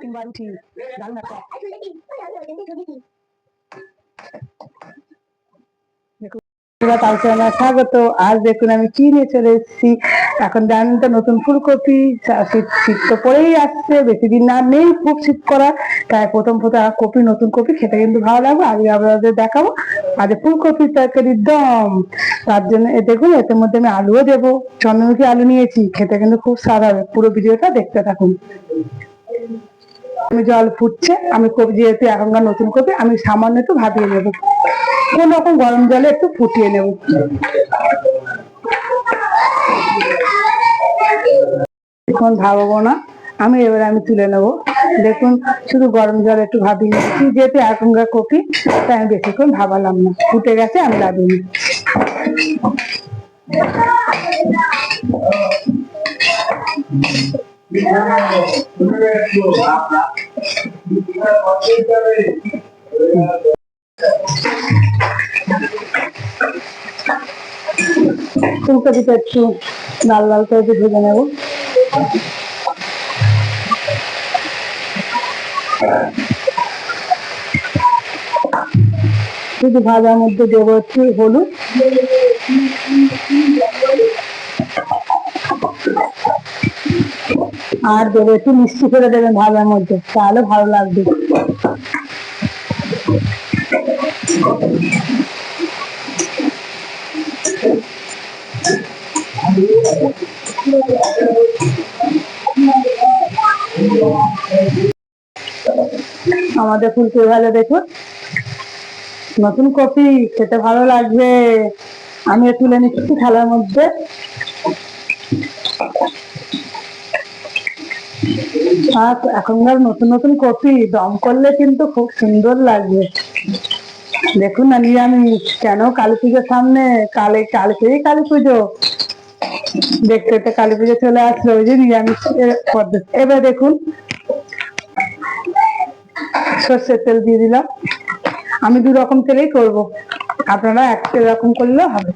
কিংবা রুটি চপ বন্ধুরা, কালকে স্বাগত। আজ দেখুন আমি কি নিয়ে চলে এসেছি। এখন জানেন তো নতুন ফুলকপি শীত শীত তো পরেই আসছে বেশি দিন না নেই খুব শীত করা তাই প্রথম প্রথম কপি নতুন কপি খেতে কিন্তু ভালো লাগবে। আজকে আপনাদের দেখাবো। আজ ফুলকপির তরকারির দম। তার জন্য দেখুন এর মধ্যে আমি আলুও দেবো। চন্দ্রমুখী আলু নিয়েছি। খেতে কিন্তু খুব স্বাদ হবে। পুরো ভিডিওটা দেখতে থাকুন। আমি জল ফুটছে, আমি কপি যেহেতু এখনকার নতুন কপি আমি সামান্য একটু ভাবিয়ে নেব। কোন রকম গরম জলে একটু ফুটিয়ে নেব। এখন ভাববো না। আমি এবারে আমি তুলে নেব। দেখুন, শুধু গরম জল একটু ভাবিয়ে নিয়েছি। যেহেতু এখনকার কপি, তাই আমি বেশিক্ষণ ভাবালাম না। ফুটে গেছে, আমি লাভিয়ে নিই ফুলকপিটা একটু লাল লাল করে ভেজে নেব। শুধু ভাজার মধ্যে দেবো একটু হলুদ। আর দেবো, একটু মিষ্টি করে দেবেন ভাজার মধ্যে, তাহলে ভালো লাগবে। আমাদের ফুলকপি ভালো দেখুন। নতুন কপি, খেতে ভালো লাগবে। আমি তুলে নিচ্ছি থালার মধ্যে। এখনকার নতুন নতুন কপি, দম করলে কিন্তু খুব সুন্দর লাগবে দেখুন না নিরামিষ কেন কালী পুজোর সামনে কালে কালকেই কালী পুজো? দেখতে দেখতে কালী পুজো চলে আসলো, ওই যে নিরামিষ পদ্ধতি। এবার দেখুন, সর্ষের তেল দিয়ে দিলাম। আমি দু রকম তেলেই করব। আপনারা এক তেল রকম করলেও হবে।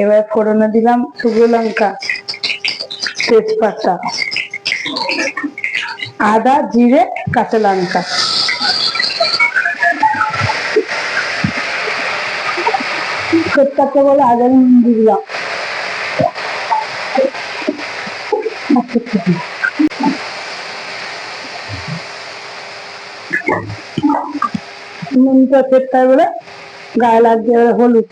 এবার ফোড়নে দিলাম শুকনো লঙ্কা, তেজপাতা, আদা, জিরে, কাঁচা লঙ্কা। বলে দিলাম। নুনটা বলে গায়ে লাগছে এবারে হলুদ।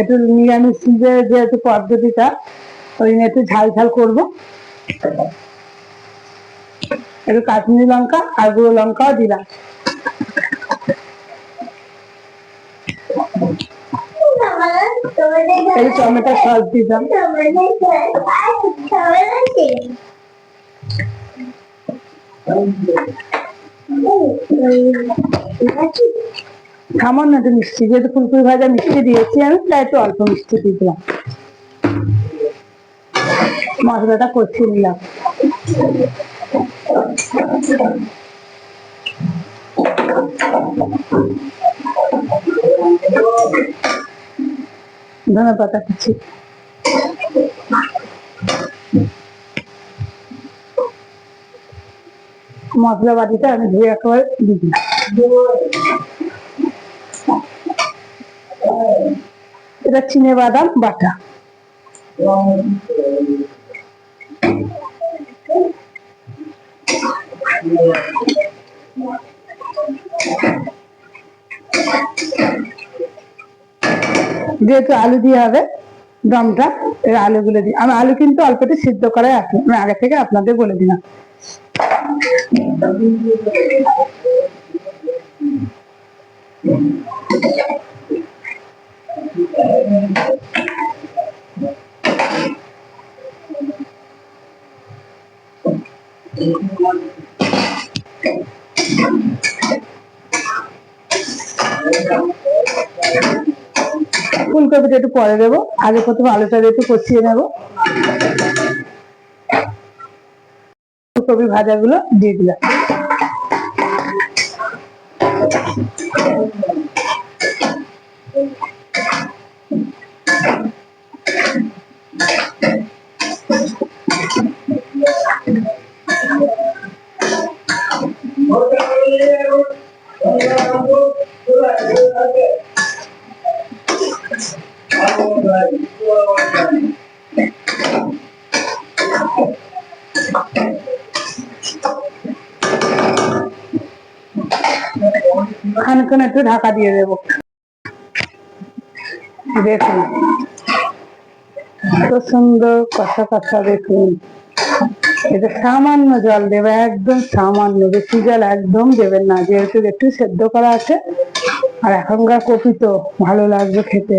একটু নিরামিষ যেহেতু পদ্ধতিটা, ওই জন্য একটু ঝাল ঝাল করব। একটু কাশ্মীরি লঙ্কা আর গুঁড়ো লঙ্কাও দিলাম। টমেটো সস দিলাম। সামান্য একটু মিষ্টি, যেহেতু ফুলকপি ভাজা মিষ্টি দিয়েছি, আমি তাই একটু অল্প মিষ্টি দিয়ে দিলাম মশলাটা কষিয়ে নিলাম। ধনে পাতা মশলা বাটিটা আমি ধুয়ে একেবারে দিই এটা চিনে বাদাম, বাটা। যেহেতু আলু দিয়ে হবে, দমটা, এর আলুগুলো দিই আমি আলু কিন্তু অল্প একটু সিদ্ধ করে রাখি আমি আগে থেকে আপনাদের বলে দিলাম। ফুলকপিটা একটু পরে দেবো। আগে প্রথমে আলুটা একটু কষিয়ে নেব। ফুলকপি ভাজা গুলো দিয়ে দিলাম। খানিক্ষণ একটু ঢাকা দিয়ে দেবো। দেখুন। কত সুন্দর কষা কষা দেখুন। এটা সামান্য জল দেবে, একদম সামান্য। বেশি জল একদম দেবেন না। যেহেতু একটু সেদ্ধ করা আছে, আর এখনকার কপি তো ভালো লাগবে খেতে।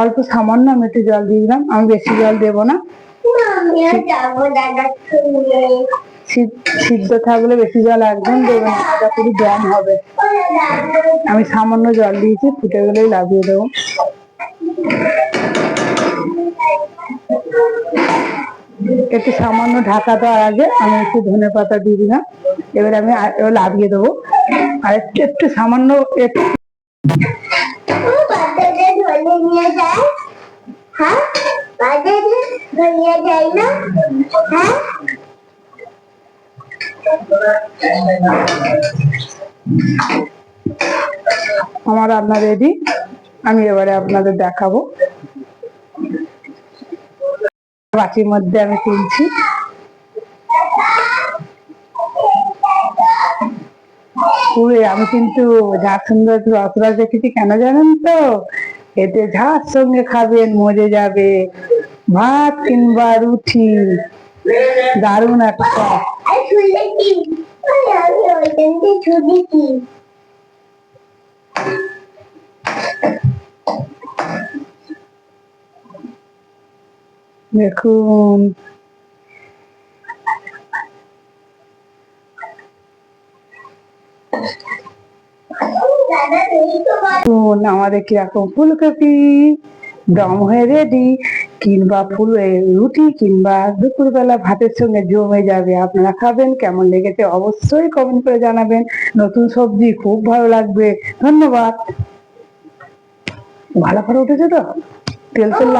অল্প সামান্য আমি একটু জল দিয়ে দিলাম। আমি বেশি জল দেবো না। সিদ্ধ- থাকলে বেশি জল একদম দেবে না পুরো জম হবে। আমি সামান্য জল দিয়েছি, ফুটে গেলেই লাগিয়ে দেবো। একটু সামান্য ঢাকা দেওয়ার আগে আমি একটু ধনে পাতা দিয়ে দিলাম, এবার আমি লাগিয়ে দেবো। আর একটু একটু সামান্য একটু হ্যাঁ বাজারে ধরে যায় না হ্যাঁ আমার রান্না রেডি আমি এবারে আপনাদের দেখাবো। বাটির মধ্যে আমি তুলছি। পুরে আমি কিন্তু ঝাড় সুন্দর রসরাজ দেখেছি, কেন জানেন তো? এতে ঝাড় সঙ্গে খাবেন মজে যাবে। ভাত কিংবা রুটি, দারুণ একটা আর ওই আমি ওইখান থেকে শুনেছি দেখুন দাদা তুমি তো বল দেখুন আমাদের কীরকম ফুলকপি। দম হয়ে রেডি। কিংবা ফুলে রুটি কিংবা দুপুরবেলা ভাতের সঙ্গে জমে যাবে। আপনারা খাবেন, কেমন লেগেছে অবশ্যই কমেন্ট করে জানাবেন। নতুন সবজি খুব ভালো লাগবে। ধন্যবাদ। ভালো করে উঠেছে তো? তেল তেল